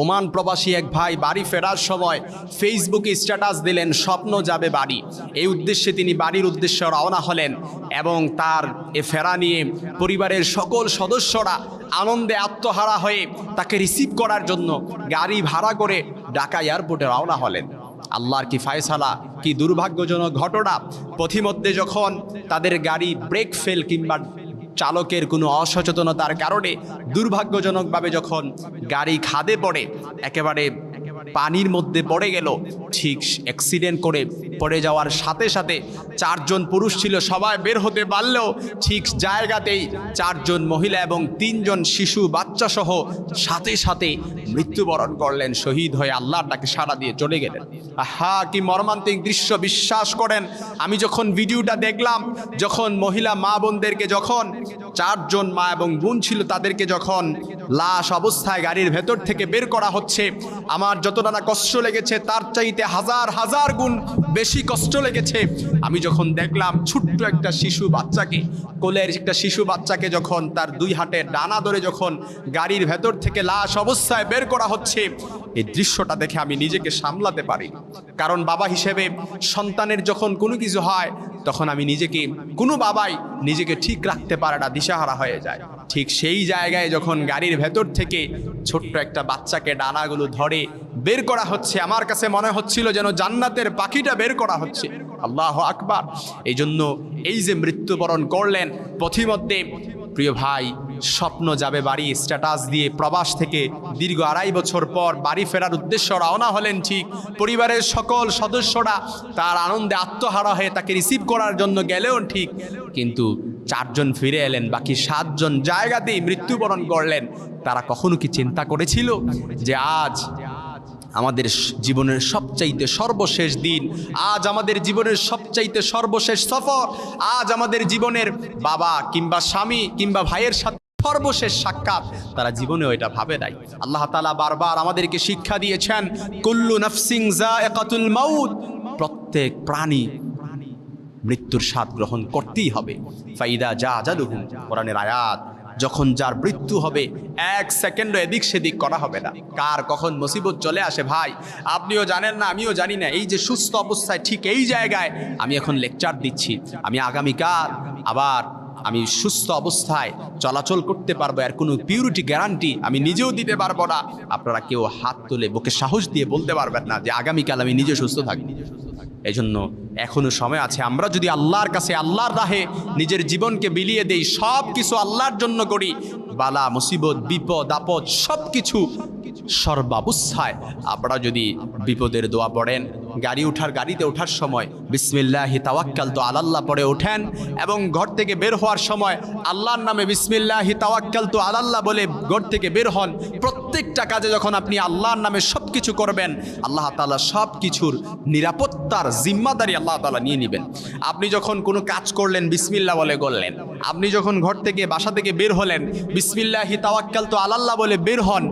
Oman প্রবাসী এক ভাই বাড়ি ফেরার সময় ফেসবুকে স্ট্যাটাস দিলেন, স্বপ্ন যাবে বাড়ি। এই উদ্দেশ্যে তিনি বাড়ির উদ্দেশ্যে রওনা হলেন এবং তার এ ফেরা নিয়ে পরিবারের সকল সদস্যরা আনন্দে আত্মহারা হয়ে তাকে রিসিভ করার জন্য গাড়ি ভাড়া করে ঢাকা এয়ারপোর্টে রওনা হলেন। আল্লাহর কি ফায়সালা, কি দুর্ভাগ্যজনক ঘটনা? পথিমধ্যে যখন তাদের গাড়ি ব্রেক ফেল কিংবা চালকের কোনো অসচেতনতার কারণে দুর্ভাগ্যজনকভাবে যখন গাড়ি খাদে পড়ে একেবারে পানির মধ্যে পড়ে গেল। ঠিক অ্যাক্সিডেন্ট করে পড়ে যাওয়ার সাথে সাথে চারজন পুরুষ ছিল, সবাই বের হতে পারলেও ঠিক জায়গাতেই চারজন মহিলা এবং তিনজন শিশু বাচ্চা সহ সাথে সাথে মৃত্যুবরণ করলেন, শহীদ হয়ে আল্লাহর ডাকে সাড়া দিয়ে চলে গেলেন। আহা, কি মর্মান্তিক দৃশ্য, বিশ্বাস করেন। আমি যখন ভিডিওটা দেখলাম, যখন মহিলা মা বোনদেরকে যখন চারজন মা এবং বোন ছিল তাদেরকে যখন লাশ অবস্থায় গাড়ির ভেতর থেকে বের করা হচ্ছে, আমার যতটা না কষ্ট লেগেছে, তার চাইতে হাজার হাজার গুণ বেশি কষ্ট লেগেছে। আমি যখন দেখলাম ছোট্ট একটা শিশু বাচ্চাকে, কোলের একটা শিশু বাচ্চাকে যখন তার দুই হাতে ডানা ধরে যখন গাড়ির ভেতর থেকে লাশ অবস্থায় বের করা হচ্ছে, এই দৃশ্যটা দেখে আমি নিজেকে সামলাতে পারি। কারণ বাবা হিসেবে সন্তানের যখন কোনো কিছু হয়, তখন আমি নিজেকে, কোনো বাবাই নিজেকে ঠিক রাখতে পারে না, দিশাহারা হয়ে যায়। ঠিক সেই জায়গায় যখন গাড়ির ভেতর থেকে ছোট্ট একটা বাচ্চাকে ডানাগুলো ধরে বের করা হচ্ছে। আমার কাছে মনে হচ্ছিল যেন জান্নাতের পাখিটা বের করা হচ্ছে। আল্লাহ আকবার। এই জন্য এই যে মৃত্যুবরণ করলেন, পথিমধ্যে প্রিয় ভাই, স্বপ্ন যাবে বাড়ি স্ট্যাটাস দিয়ে প্রবাস থেকে দীর্ঘ আড়াই বছর পর বাড়ি ফেরার উদ্দেশ্য রওনা হলেন ঠিক। পরিবারের সকল সদস্যরা তার আনন্দে আত্মহারা হয়ে তাকে রিসিভ করার জন্য গেলেও ঠিক। কিন্তু চারজন ফিরে এলেন, বাকি সাতজন জায়গাতেই মৃত্যুবরণ করলেন। তারা কখনো কি চিন্তা করেছিল যে আজ আমাদের জীবনের সবচাইতে সর্বশেষ দিন। আজ আমাদের জীবনের সবচাইতে সর্বশেষ সফর। আজ আমাদের জীবনের বাবা কিংবা স্বামী কিংবা ভাইয়ের সাথে সর্বশেষ সাক্ষাৎ। তারা জীবনেও এটা ভাবে নাই। আল্লাহ তালা বারবার আমাদেরকে শিক্ষা দিয়েছেন, কুল্লু নফসিং জায়কাতুল মাউত। প্রত্যেক প্রাণী মৃত্যুর স্বাদ গ্রহণ করতেই হবে। ফাইদা যা জাদুহুম কোরআনের আয়াত যখন যার মৃত্যু হবে, এক সেকেন্ডও এদিক সেদিক করা হবে না। কার কখন মুসিবত চলে আসে ভাই? আপনিও জানেন না, আমিও জানি না। এই যে সুস্থ অবস্থায় ঠিক এই জায়গায় আমি এখন লেকচার দিচ্ছি। আমি আগামীকাল আবার আমি সুস্থ অবস্থায় চলাচল করতে পারব আর কোনো পিউরিটি গ্যারান্টি আমি নিজেও দিতে পারব না। আপনারা কেউ হাত তুলে বুকে সাহস দিয়ে বলতে পারবেন না যে আগামীকাল আমি নিজে সুস্থ থাকি নিজে এই জন্য এখনও সময় আছে। আমরা যদি আল্লাহর কাছে আল্লাহর রাহে নিজের জীবনকে বিলিয়ে দেই সব কিছু আল্লাহর জন্য করি, বালা, মুসিবত, বিপদ, আপদ সব কিছু সর্বাবস্থায়। আপনারা যদি বিপদের দোয়া পড়েন, গাড়ি ওঠার গাড়িতে ওঠার সময় বিসমিল্লাহি তাওয়াক্কাল তো আলাল্লাহ পড়ে ওঠেন এবং ঘর থেকে বের হওয়ার সময় আল্লাহর নামে বিসমিল্লাহি তাওয়াক্কাল তো আলাল্লাহ বলে ঘর থেকে বের হন। প্রত্যেকটা কাজে যখন আপনি আল্লাহর নামে সব কিছু করবেন, আল্লাহ তালা সব কিছুর নিরাপত্তার জিম্মাদারি আল্লাহ তালা নিয়ে নেবেন। আপনি যখন কোনো কাজ করলেন, বিসমিল্লাহ বলে করলেন আপনি যখন ঘর থেকে বাসা থেকে বের হলেন, বিসমিল্লাহি তাওয়াক্কাল তো আল্লাহ বলে বের হন,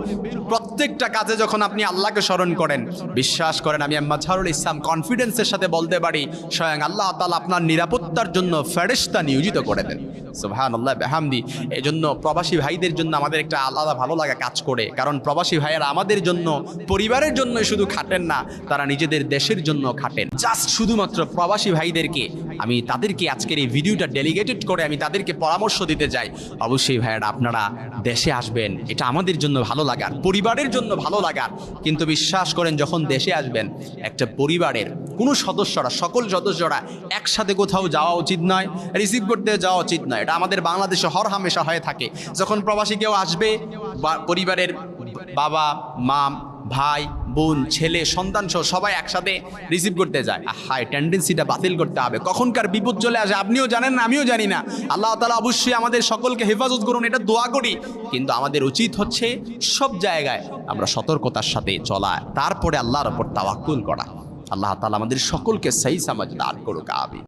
প্রত্যেকটা কাজে যখন আপনি আল্লাহকে স্মরণ করেন, বিশ্বাস করেন, আমি মাঝারুল ইসলাম কনফিডেন্সের সাথে বলতে পারি, স্বয়ং আল্লাহ তাআলা আপনার নিরাপত্তার জন্য ফেরেশতা নিয়োজিত করে দেন। সুবহান আল্লাহ বেহামদি। এই জন্য প্রবাসী ভাইদের জন্য আমাদের একটা আলাদা ভালো লাগা কাজ করে। কারণ প্রবাসী ভাইয়েরা আমাদের জন্য, পরিবারের জন্য শুধু খাটেন না, তারা নিজেদের দেশের জন্য খাটেন। জাস্ট শুধুমাত্র প্রবাসী ভাইদেরকে, আমি তাদেরকে আজকের এই ভিডিওটা ডেলিগেটেড করে আমি তাদেরকে পরামর্শ দিতে চাই। অবশ্যই ভাইয়েরা, আপনারা দেশে আসবেন, এটা আমাদের জন্য ভালো লাগার, পরিবারের জন্য ভালো লাগার। কিন্তু বিশ্বাস করেন, যখন দেশে আসবেন, একটা পরিবারের, কোনো সদস্যরা, সকল সদস্যরা একসাথে কোথাও যাওয়া উচিত নয় রিসিভ করতে যাওয়া উচিত নয়। এটা আমাদের বাংলাদেশে হর হামেশা হয়ে থাকে। যখন প্রবাসী কেউ আসবে পরিবারের বাবা মা ভাই, বোন, ছেলে, সন্তান সহ সবাই একসাথে রিসিভ করতে যায়। হাই টেন্ডেন্সিটা বাতিল করতে হবে। কখনকার বিপদ চলে আসে, আপনিও জানেন না, আমিও জানি না। আল্লাহ তালা অবশ্যই আমাদের সকলকে হেফাজত করুন, এটা দোয়া করি। কিন্তু আমাদের উচিত হচ্ছে সব জায়গায় আমরা সতর্কতার সাথে চলা, তারপরে আল্লাহর ওপর তাওয়াক্কুল করা। আল্লাহ তালা আমাদের সকলকে সেই সমাজ দান করুক আবি